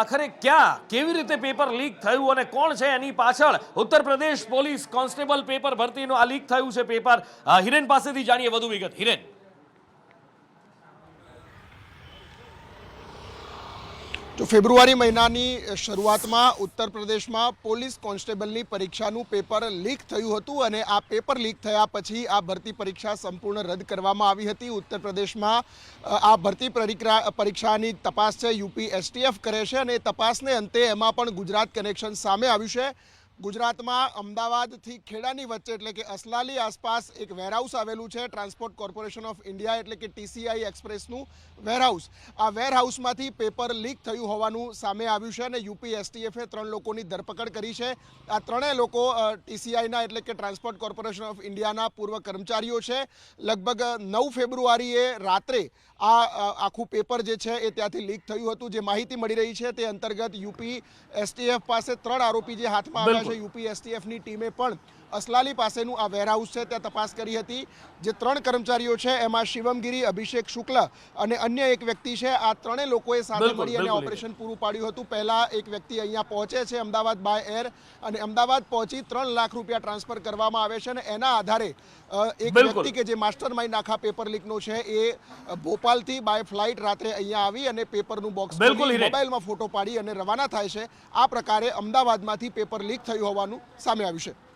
આખરે ક્યાં, કેવી રીતે પેપર લીક થયું અને કોણ છે એની પાછળ? Uttar Pradesh police constable paper ભરતીનું આ લીક થયું છે પેપર. હિરેન પાસેથી જાણીએ વધુ વિગત. હિરેન. તો ફેબ્રુઆરી મહિનાની શરૂઆતમાં ઉત્તર પ્રદેશમાં પોલીસ કોન્સ્ટેબલની પરીક્ષાનું પેપર લીક થયું હતું અને આ પેપર લીક થયા પછી આ ભરતી પરીક્ષા સંપૂર્ણ રદ કરવામાં આવી હતી. ઉત્તર પ્રદેશમાં આ ભરતી પરીક્ષા પરીક્ષાની તપાસ છે, યુપી એસટીએફ કરે છે અને તપાસને અંતે એમાં પણ ગુજરાત કનેક્શન સામે આવ્યું છે. ગુજરાતમાં અમદાવાદથી ખેડાની વચ્ચે એટલે કે અસલાલી આસપાસ એક વેરહાઉસ આવેલું છે ટ્રાન્સપોર્ટ કોર્પોરેશન ઓફ ઇન્ડિયા એટલે કે ટીસીઆઈ એક્સપ્રેસનું વેરહાઉસ આ વેરહાઉસમાંથી પેપર લીક થયું હોવાનું સામે આવ્યું છે અને યુપી એસટીએફે ત્રણ લોકોની ધરપકડ કરી છે. આ ત્રણેય લોકો ટીસીઆઈના એટલે કે ટ્રાન્સપોર્ટ કોર્પોરેશન ઓફ ઇન્ડિયાના પૂર્વ કર્મચારીઓ છે. લગભગ નવ ફેબ્રુઆરીએ રાત્રે આ આખું પેપર જે છે એ ત્યાંથી લીક થયું હતું. જે માહિતી મળી રહી છે તે અંતર્ગત યુપી એસટીએફ પાસે ત્રણ આરોપી જે હાથમાં આવ્યા છે. યુપી એસટીએફની ટીમે પણ અસલાલી પાસેનું આ વેરહાઉસ છે. ત્યાં તપાસ કરી હતી. જે ત્રણ કર્મચારીઓ છે એમાં શિવમગીરી અભિષેક શુક્લ અને અન્ય એક વ્યક્તિ છે. આ ત્રણેય લોકોએ સાથે મળી અને ઓપરેશન પૂરું પાડ્યું હતું. પહેલાં એક વ્યક્તિ અહીંયા પહોંચે છે અમદાવાદ બાય એર અને અમદાવાદ પહોંચી ત્રણ લાખ રૂપિયા ટ્રાન્સફર કરવામાં આવે છે અને એના આધારે એક વ્યક્તિ કે જે માસ્ટર માઇન્ડ આખા પેપર લીકનો છે એ ભોપાલથી બાય ફ્લાઇટ રાત્રે અહીંયા આવી અને પેપરનું બોક્સ. મોબાઈલમાં ફોટો પાડી અને રવાના થાય છે. આ પ્રકારે અમદાવાદમાંથી પેપર લીક થયું હોવાનું સામે આવ્યું છે.